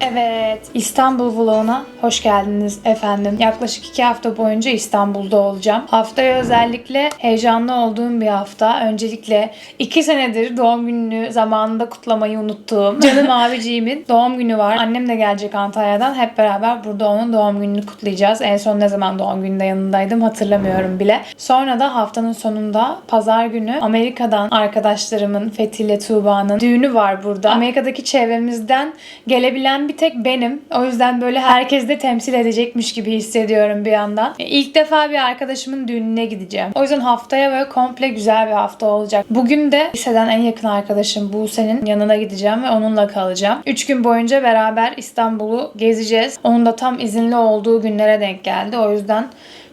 Evet, İstanbul vloguna hoş geldiniz efendim. Yaklaşık iki hafta boyunca İstanbul'da olacağım. Haftaya özellikle heyecanlı olduğum bir hafta. Öncelikle iki senedir doğum gününü zamanında kutlamayı unuttuğum canım abiciğimin doğum günü var. Annem de gelecek Antalya'dan. Hep beraber burada onun doğum gününü kutlayacağız. En son ne zaman doğum gününde yanındaydım hatırlamıyorum bile. Sonra da haftanın sonunda pazar günü Amerika'dan arkadaşlarımın Fethi ile Tuğba'nın düğünü var burada. Amerika'daki çevremizden gelebilen bir tek benim. O yüzden böyle herkes de temsil edecekmiş gibi hissediyorum bir yandan. E, İlk defa bir arkadaşımın düğününe gideceğim. O yüzden haftaya böyle komple güzel bir hafta olacak. Bugün de liseden en yakın arkadaşım Buse'nin yanına gideceğim ve onunla kalacağım. 3 gün boyunca beraber İstanbul'u gezeceğiz. Onun da tam izinli olduğu günlere denk geldi. O yüzden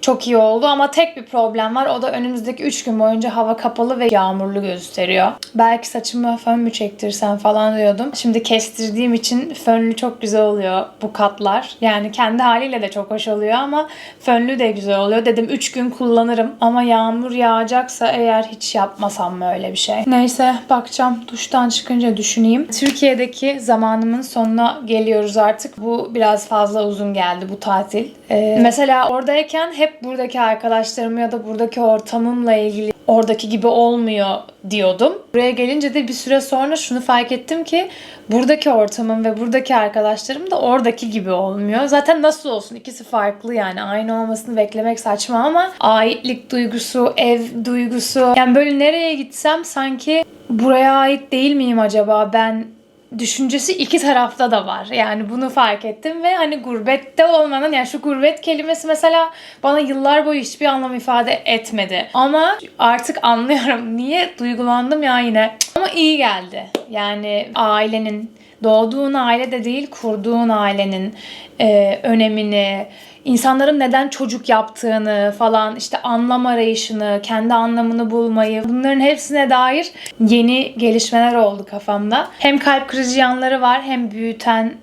çok iyi oldu ama tek bir problem var. O da önümüzdeki 3 gün boyunca hava kapalı ve yağmurlu gösteriyor. Belki saçımı fön mü çektirsem falan diyordum. Şimdi kestirdiğim için fönlü çok güzel oluyor bu katlar. Yani kendi haliyle de çok hoş oluyor ama fönlü de güzel oluyor. Dedim 3 gün kullanırım ama yağmur yağacaksa eğer hiç yapmasam mı öyle bir şey. Neyse bakacağım. Duştan çıkınca düşüneyim. Türkiye'deki zamanımın sonuna geliyoruz artık. Bu biraz fazla uzun geldi bu tatil. Ee, mesela oradayken hep buradaki arkadaşlarım ya da buradaki ortamımla ilgili oradaki gibi olmuyor diyordum. Buraya gelince de bir süre sonra şunu fark ettim ki buradaki ortamım ve buradaki arkadaşlarım da oradaki gibi olmuyor. Zaten nasıl olsun ikisi farklı yani aynı olmasını beklemek saçma ama aitlik duygusu, ev duygusu yani böyle nereye gitsem sanki buraya ait değil miyim acaba ben düşüncesi iki tarafta da var. Yani bunu fark ettim ve hani gurbette olmanın yani şu gurbet kelimesi mesela bana yıllar boyu hiçbir anlam ifade etmedi. Ama artık anlıyorum. Niye duygulandım ya yine. Ama iyi geldi. Yani ailenin doğduğun aile de değil kurduğun ailenin e, önemini, insanların neden çocuk yaptığını falan işte anlam arayışını, kendi anlamını bulmayı bunların hepsine dair yeni gelişmeler oldu kafamda. Hem kalp kırıcı yanları var hem büyüten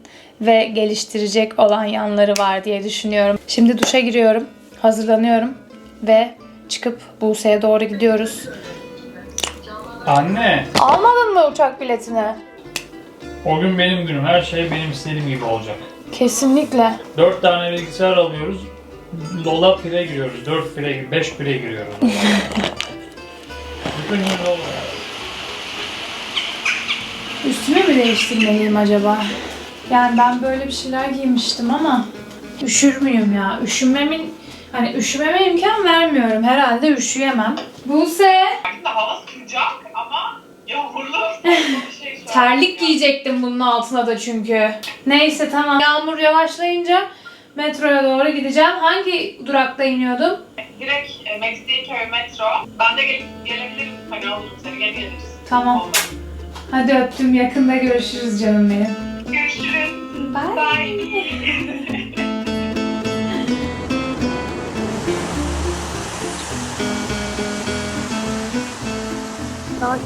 ve geliştirecek olan yanları var diye düşünüyorum. Şimdi duşa giriyorum, hazırlanıyorum ve çıkıp Buse'ye doğru gidiyoruz. Anne, Almadın mı uçak biletini? O gün benim günüm. Her şey benim istediğim gibi olacak. Kesinlikle. Dört tane bilgisayar alıyoruz. Lola pire giriyoruz. Dört pire, beş pire giriyoruz. Bütün gün Lola. Üstümü mü değiştirmeliyim acaba? Yani ben böyle bir şeyler giymiştim ama üşür müyüm ya? Üşümemin hani üşümeme imkan vermiyorum. Herhalde üşüyemem. Buse Aslında hava sıcak ama yağmurlu terlik giyecektim bunun altına da çünkü. Neyse tamam. Yağmur yavaşlayınca metroya doğru gideceğim. Hangi durakta iniyordum? Direkt e, Mecidiyeköy metro. Ben de gelip gelebilirim. Hani alırım seni gel geliriz. Tamam. Oldu. Hadi öptüm. Yakında görüşürüz canım benim. Görüşürüz. Bye. Bye.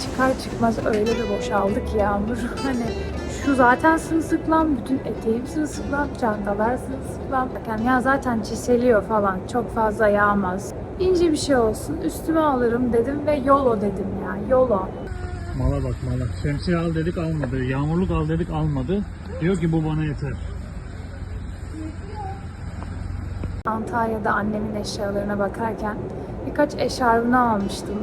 çıkar çıkmaz öyle bir boşaldı ki yağmur. Hani şu zaten sırılsıklam, bütün eteğim sırılsıklam, çantalar sırılsıklam. Yani ya zaten çiseliyor falan, çok fazla yağmaz. İnce bir şey olsun, üstüme alırım dedim ve yolo dedim ya, yolo. Mala bak mala. Şemsiye al dedik almadı. Yağmurluk al dedik almadı. Diyor ki bu bana yeter. Antalya'da annemin eşyalarına bakarken birkaç eşarbını almıştım.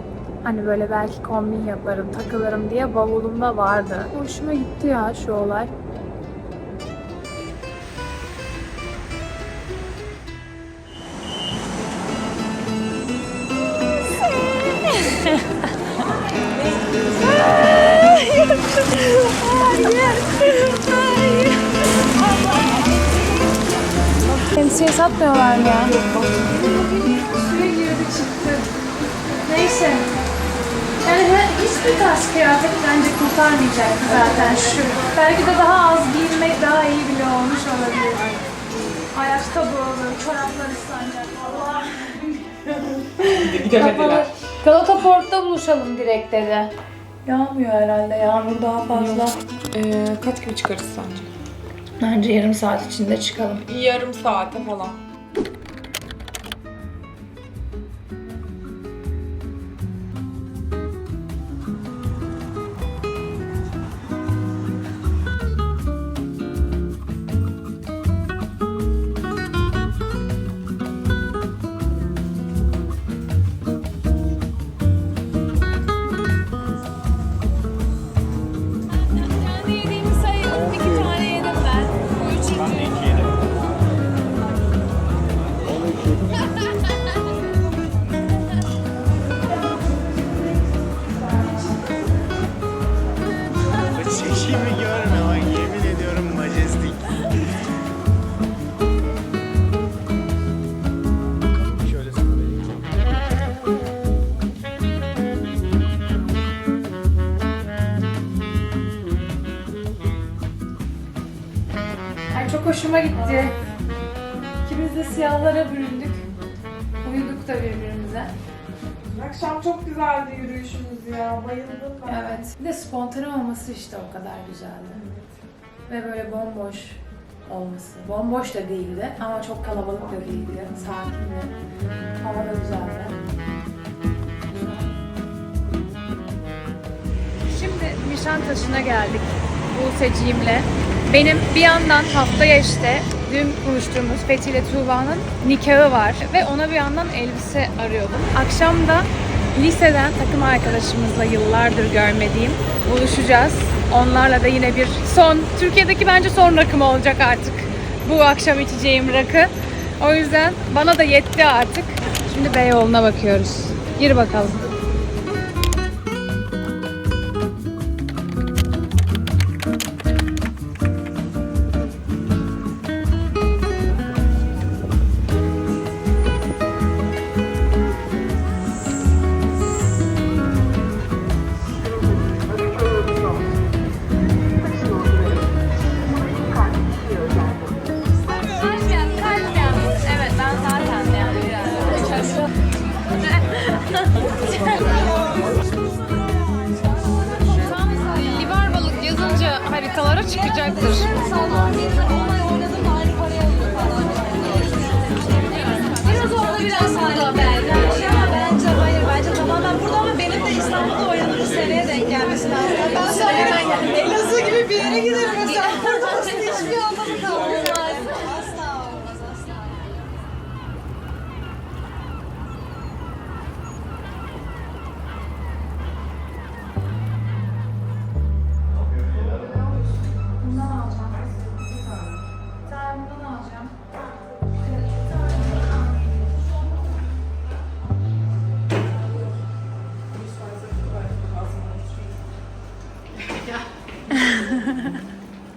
Hani böyle belki kombin yaparım, takılırım diye bavulumda vardı. Hoşuma gitti ya şu olay. Şemsiye satmıyorlar mı ya? Süre girdi çıktı. Neyse. Yani hiçbir tarz kıyafet bence kurtarmayacak zaten şu. Belki de daha az giyinmek daha iyi bile olmuş olabilir. Ayakkabı olur, çoraplar ıslanacak. Allah. Kapalı. Galata Port'ta buluşalım direkt dedi. Yağmıyor herhalde. Yağmur daha fazla. Ee, kaç gibi çıkarız sence? Bence yarım saat içinde çıkalım. Yarım saate falan. Da birbirimize. Akşam çok güzeldi yürüyüşümüz ya. Bayıldım ben. Evet. Bir de spontane olması işte o kadar güzeldi. Ve böyle bomboş olması. Bomboş da değildi ama çok kalabalık da değildi. Sakindi. Hava da güzeldi. Şimdi Nişantaşı'na geldik Buse'ciğimle. Benim bir yandan haftaya işte dün konuştuğumuz Fethi ile Tuğba'nın nikahı var ve ona bir yandan elbise arıyordum. Akşam da liseden takım arkadaşımızla yıllardır görmediğim buluşacağız. Onlarla da yine bir son, Türkiye'deki bence son rakım olacak artık. Bu akşam içeceğim rakı. O yüzden bana da yetti artık. Şimdi Beyoğlu'na bakıyoruz. Gir bakalım.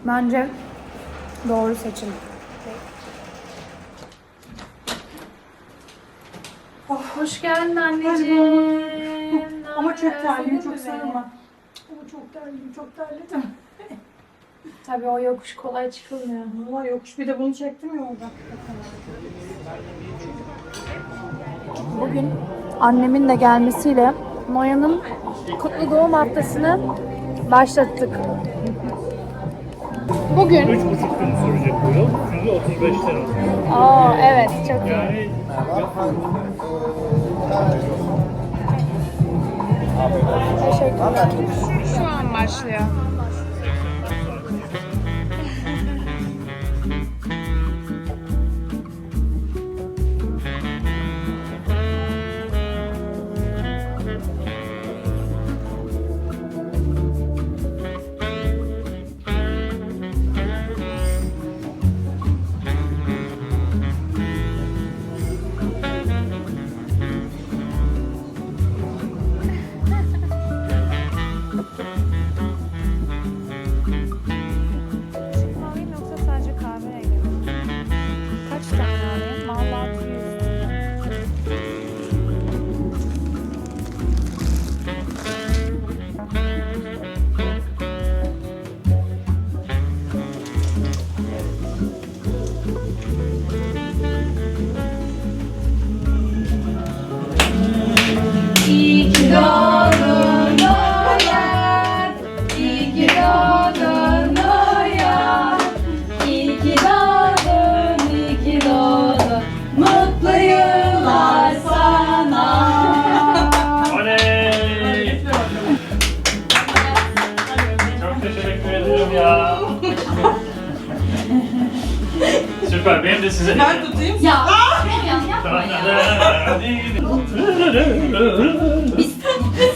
Bence doğru seçim. Hoş geldin anneciğim. Ama çok terliyim, çok sarılma. Ama çok terliyim, çok terledim. Tabii o yokuş kolay çıkılmıyor. Valla yokuş bir de bunu çektim ya orada. Bugün annemin de gelmesiyle Noyan'ın kutlu doğum haftasını başlattık. Bugün 3,5 gün sürecek bu yol. Çünkü 35 lira. Aa evet çok iyi. Yani Teşekkürler. Şu an başlıyor.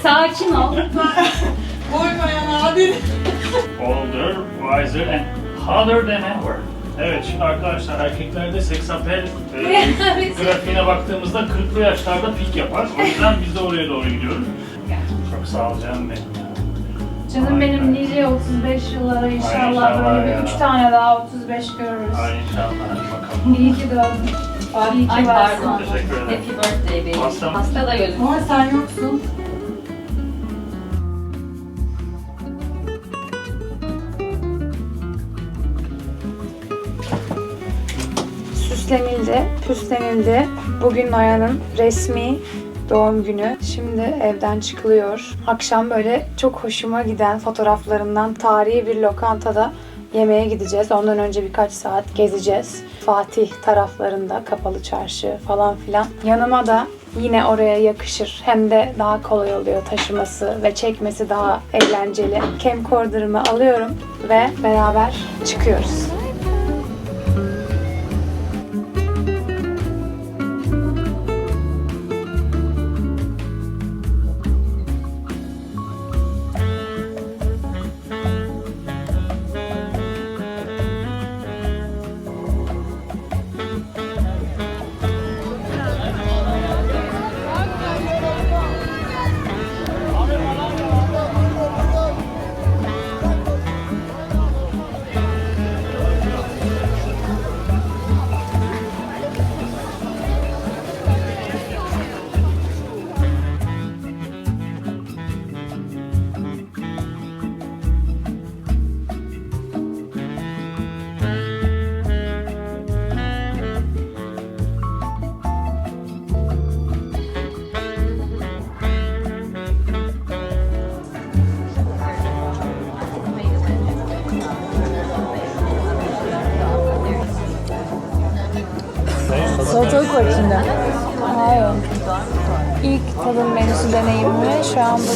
Sakin ol. Older, wiser and hotter than ever. Evet şimdi arkadaşlar erkeklerde seksapel e, grafiğine baktığımızda 40'lı yaşlarda pik yapar. O yüzden biz de oraya doğru gidiyoruz. Çok sağ ol canım benim. Canım benim nice 35 yıllara inşallah inşallah böyle ya. bir 3 tane daha 35 görürüz. Ay inşallah hadi bakalım. İyi ki doğdun. İyi ki Ay varsın. pardon. Teşekkür ederim. Happy birthday baby. Hasta mı? Hasta da gözüküyor. Ama sen yoksun. süslenildi, püslenildi. Bugün Noyan'ın resmi doğum günü. Şimdi evden çıkılıyor. Akşam böyle çok hoşuma giden fotoğraflarından tarihi bir lokantada yemeğe gideceğiz. Ondan önce birkaç saat gezeceğiz. Fatih taraflarında kapalı çarşı falan filan. Yanıma da yine oraya yakışır. Hem de daha kolay oluyor taşıması ve çekmesi daha eğlenceli. Camcorder'ımı alıyorum ve beraber çıkıyoruz.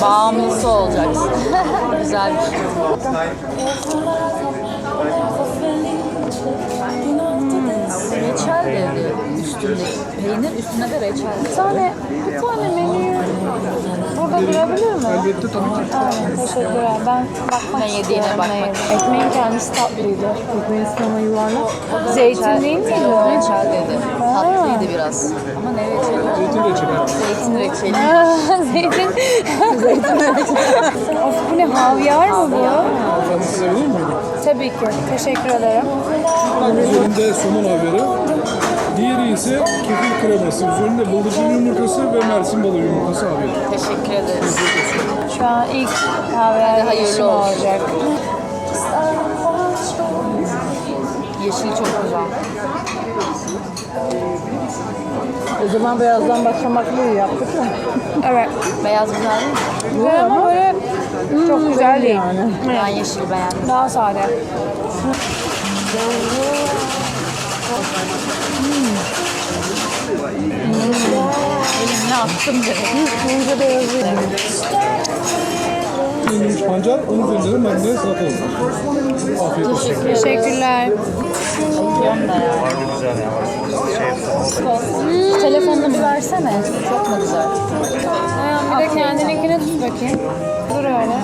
Bağımlısı olacaksın. Güzel bir şey. Reçel dedi üstünde. Peynir üstünde de reçel. Bir tane, bir tane menüyü burada durabilir mi? Elbette tabii ki. Aynen, teşekkürler. Ben bakmak Ne yediğine bakmak. Ekmeğin kendisi tatlıydı. Ekmeğin üstüne yuvarlak. Zeytin değil miydi? Reçel dedi. Tatlıydı biraz. Ne reçeli? Zeytin reçeli. Zeytin reçeli. Zeytin. of bu ne havyar mı bu? Efendim size vereyim mi? Tabii ki. Teşekkür ederim. Üzerinde somun haberi. Diğeri ise kefir kreması. Üzerinde bıldırcın yumurtası ve mersin balığı yumurtası haberi. Teşekkür ederiz. Şu an ilk havyar hayırlı olacak. Yeşil çok güzel. O zaman beyazdan başlamakla iyi yaptık mı? Evet. Beyaz güzel değil mi? Güzel ama böyle çok güzel değil. Yani. Ben yeşili beğendim. Daha sade. Elimle attım direkt. Yenilmiş pancar, onun üzerinde de marineli salatalık. Afiyet olsun. Teşekkürler. Ya. Telefonunu bir versene. Çok mu güzel? Ayağım bir de kendininkini tut bakayım. Dur öyle.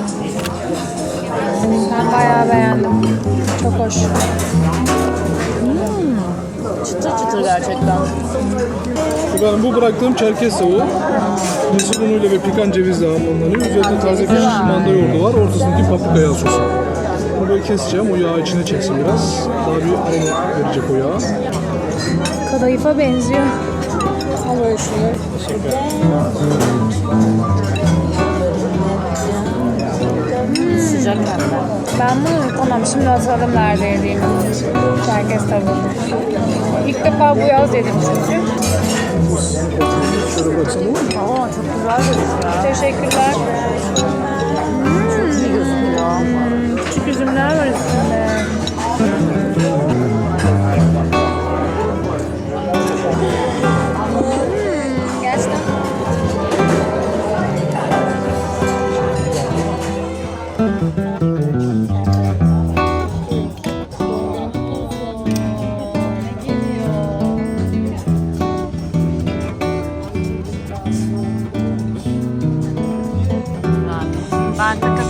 Ben bayağı beğendim. Çok hoş. Çıtır çıtır gerçekten. Efendim bu bıraktığım çerkez tavuğu. Mısır unuyla ve pikan cevizle harmanlanıyor. Üzerinde taze pişmiş manda yoğurdu var. Ortasındaki paprika yağ sosu. Bunu böyle keseceğim. O yağı içine çeksin biraz. Daha bir aroma verecek o yağ. Kadayıfa benziyor. Al böyle şunu. Sıcak hem de. Ben bunu tamam şimdi hatırladım nerede yediğimi. Çerkez tavuğu. İlk defa bu yaz yedim çünkü. Şöyle mu? Aa çok güzel gözüküyor. Teşekkürler. İyi gözüküyor. Küçük üzümler var üstünde. Ben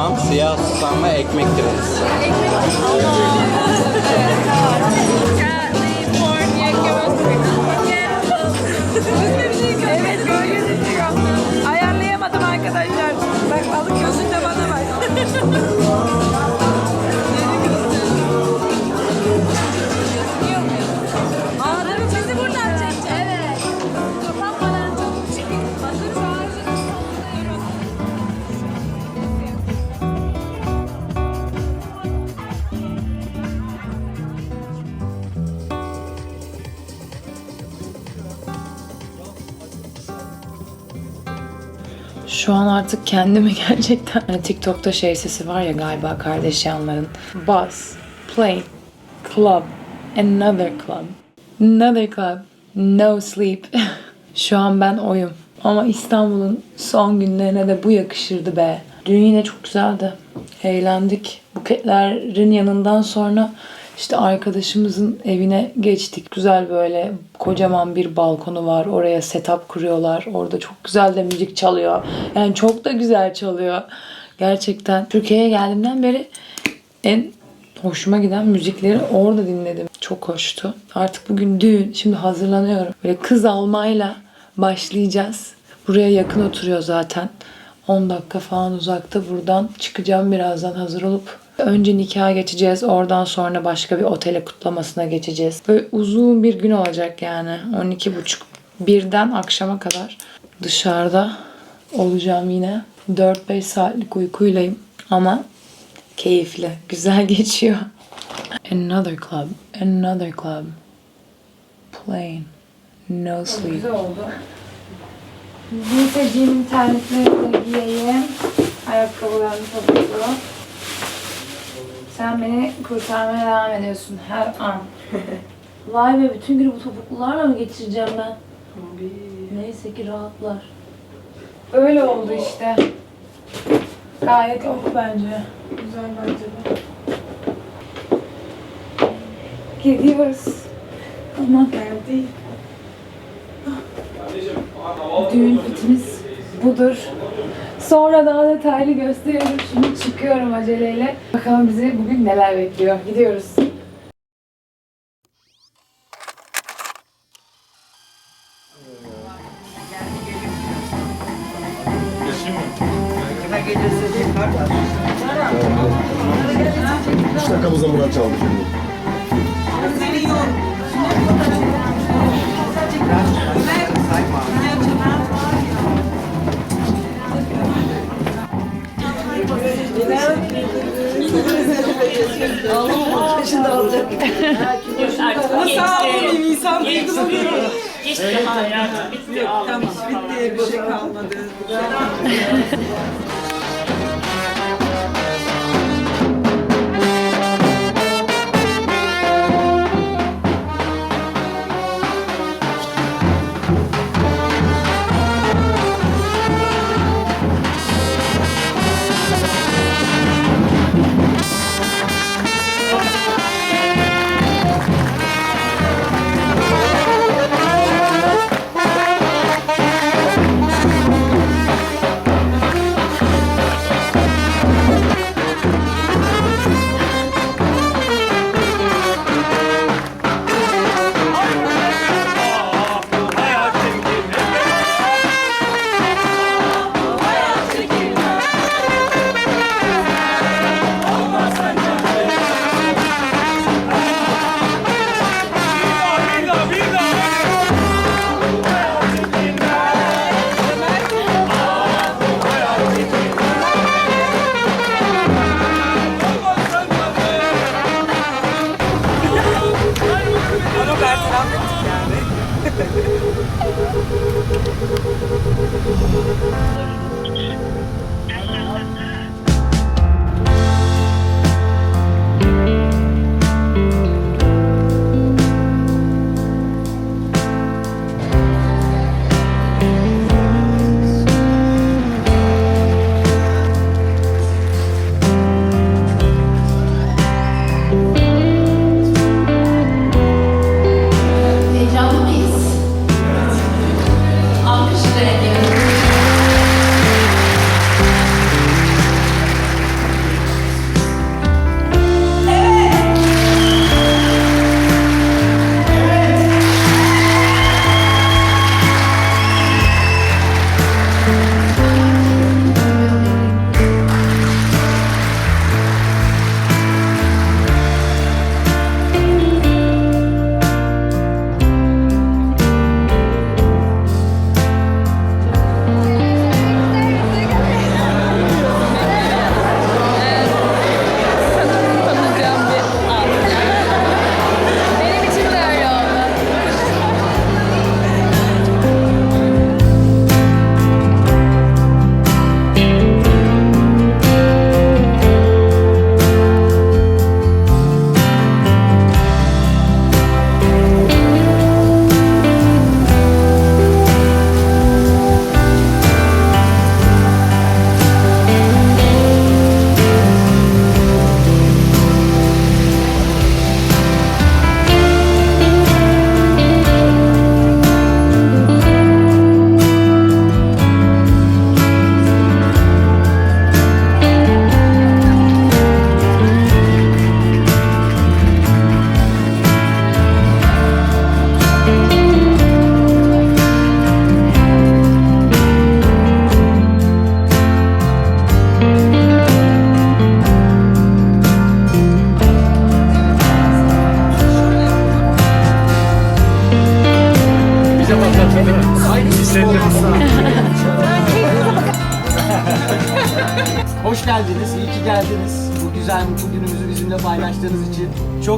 susam, siyah susam ve ekmek divesi. Evet böyle gözüküyor. Ayarlayamadım arkadaşlar. Bak balık gözünde bana bak. Şu an artık kendimi gerçekten hani TikTok'ta şey sesi var ya galiba kardeş yanların. Bus, plane, club, another club, another club, no sleep. Şu an ben oyum. Ama İstanbul'un son günlerine de bu yakışırdı be. Dün yine çok güzeldi. Eğlendik. Buketlerin yanından sonra işte arkadaşımızın evine geçtik. Güzel böyle kocaman bir balkonu var. Oraya setup kuruyorlar. Orada çok güzel de müzik çalıyor. Yani çok da güzel çalıyor. Gerçekten Türkiye'ye geldiğimden beri en hoşuma giden müzikleri orada dinledim. Çok hoştu. Artık bugün düğün. Şimdi hazırlanıyorum. Böyle kız almayla başlayacağız. Buraya yakın oturuyor zaten. 10 dakika falan uzakta buradan çıkacağım birazdan hazır olup. Önce nikaha geçeceğiz. Oradan sonra başka bir otele kutlamasına geçeceğiz. Böyle uzun bir gün olacak yani. 12.30 birden akşama kadar dışarıda olacağım yine. 4-5 saatlik uykuylayım. Ama keyifli. Güzel geçiyor. Another club. Another club. Plain. No sleep. Güzel oldu. Giyseciğimin terliklerini de giyeyim. Ayakkabılarını topuklu. Sen beni kurtarmaya devam ediyorsun her an. Vay be bütün günü bu topuklularla mı geçireceğim ben? Neyse ki rahatlar. Öyle oldu işte. Gayet ok bence. Güzel bence de. Gidiyoruz. Ama geldi. Düğün fitimiz budur. Sonra daha detaylı gösteriyorum. Şimdi çıkıyorum aceleyle. Bakalım bizi bugün neler bekliyor. Gidiyoruz. Artık Nasıl geçti. ağlamayayım insan duygulu geliyor. Geçti hayatım. Bitti Yok ağlamak. tamam bitti bir şey kalmadı.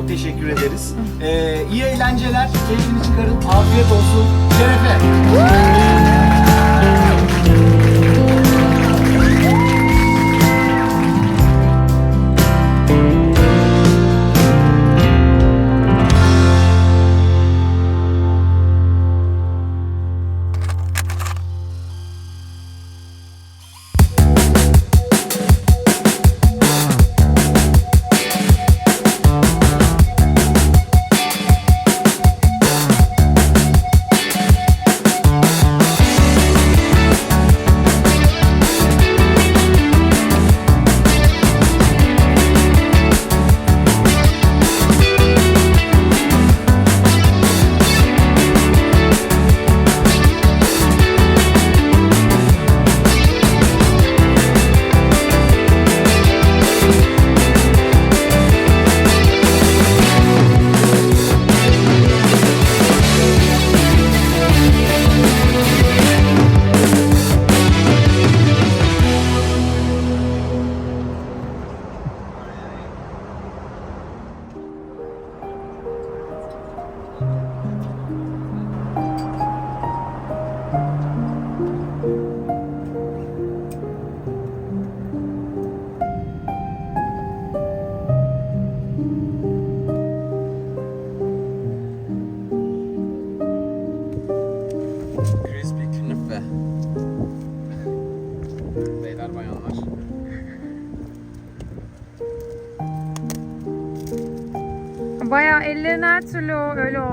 Çok teşekkür ederiz. Ee, iyi eğlenceler, keyfini çıkarın, afiyet olsun, şerefe.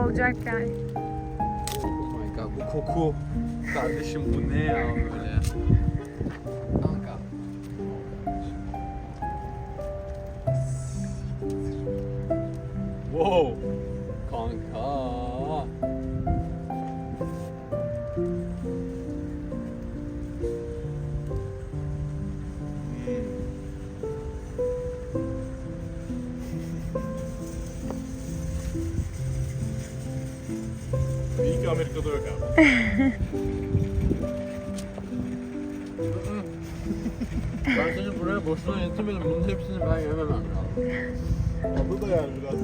Olacak yani. Oh my god bu koku. Kardeşim bu ne ya Amerika'da yok abi. Ben seni buraya boşuna getirmedim. Bunun hepsini ben yememem lazım. Tadı da yani biraz.